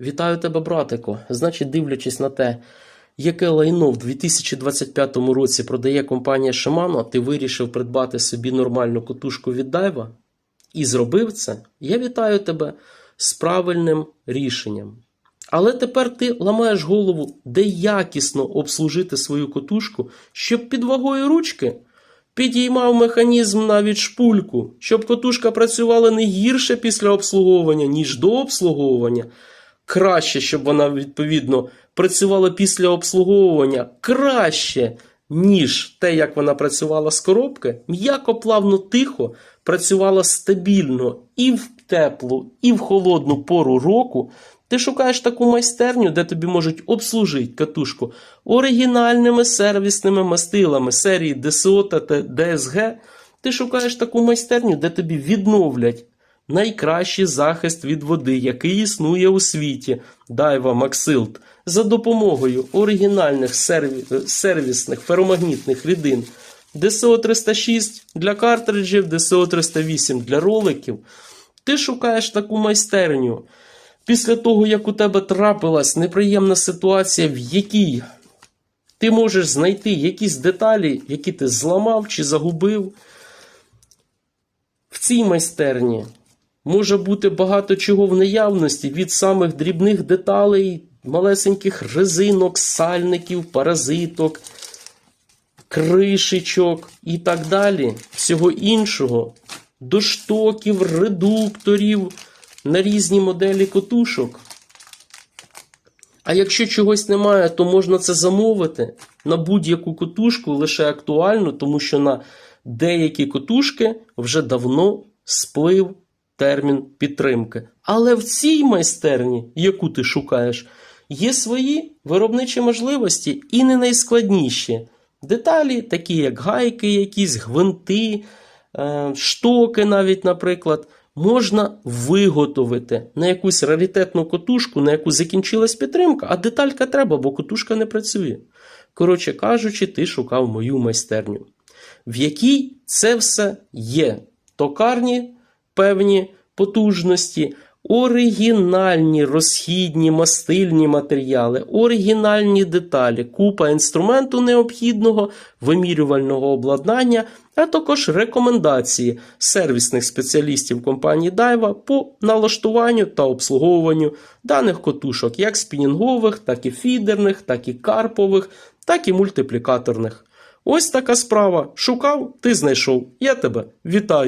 Вітаю тебе, братику. Значить, дивлячись на те, яке лайно в 2025 році продає компанія Shimano, ти вирішив придбати собі нормальну котушку від Дайва і зробив це. Я вітаю тебе з правильним рішенням. Але тепер ти ламаєш голову, де якісно обслужити свою котушку, щоб під вагою ручки підіймав механізм навіть шпульку, щоб котушка працювала не гірше після обслуговування, ніж до обслуговування. Краще, щоб вона відповідно працювала після обслуговування краще, ніж те, як вона працювала з коробки, м'яко, плавно, тихо, працювала стабільно і в теплу, і в холодну пору року. Ти шукаєш таку майстерню, де тобі можуть обслужити катушку оригінальними сервісними мастилами серії ДСО та ДСГ. Ти шукаєш таку майстерню, де тобі відновлять найкращий захист від води, який існує у світі, Дайва Максилт, за допомогою оригінальних сервісних феромагнітних рідин ДСО 306 для картриджів, ДСО 308 для роликів. Ти шукаєш таку майстерню. Після того, як у тебе трапилась неприємна ситуація, в якій ти можеш знайти якісь деталі, які ти зламав чи загубив, в цій майстерні може бути багато чого в наявності від самих дрібних деталей, малесеньких резинок, сальників, паразиток, кришечок і так далі, всього іншого, до штоків, редукторів на різні моделі котушок. А якщо чогось немає, то можна це замовити на будь-яку котушку, лише актуально, тому що на деякі котушки вже давно сплив термін підтримки. Але в цій майстерні, яку ти шукаєш, є свої виробничі можливості і не найскладніші. Деталі, такі як гайки, якісь гвинти, е, штоки, навіть, наприклад, можна виготовити на якусь раритетну котушку, на яку закінчилась підтримка, а деталька треба, бо котушка не працює. Коротше кажучи, ти шукав мою майстерню, в якій це все є. Токарні певні потужності, оригінальні розхідні мастильні матеріали, оригінальні деталі, купа інструменту необхідного, вимірювального обладнання, а також рекомендації сервісних спеціалістів компанії Daiwa по налаштуванню та обслуговуванню даних котушок, як спінінгових, так і фідерних, так і карпових, так і мультиплікаторних. Ось така справа. Шукав, ти знайшов. Я тебе вітаю.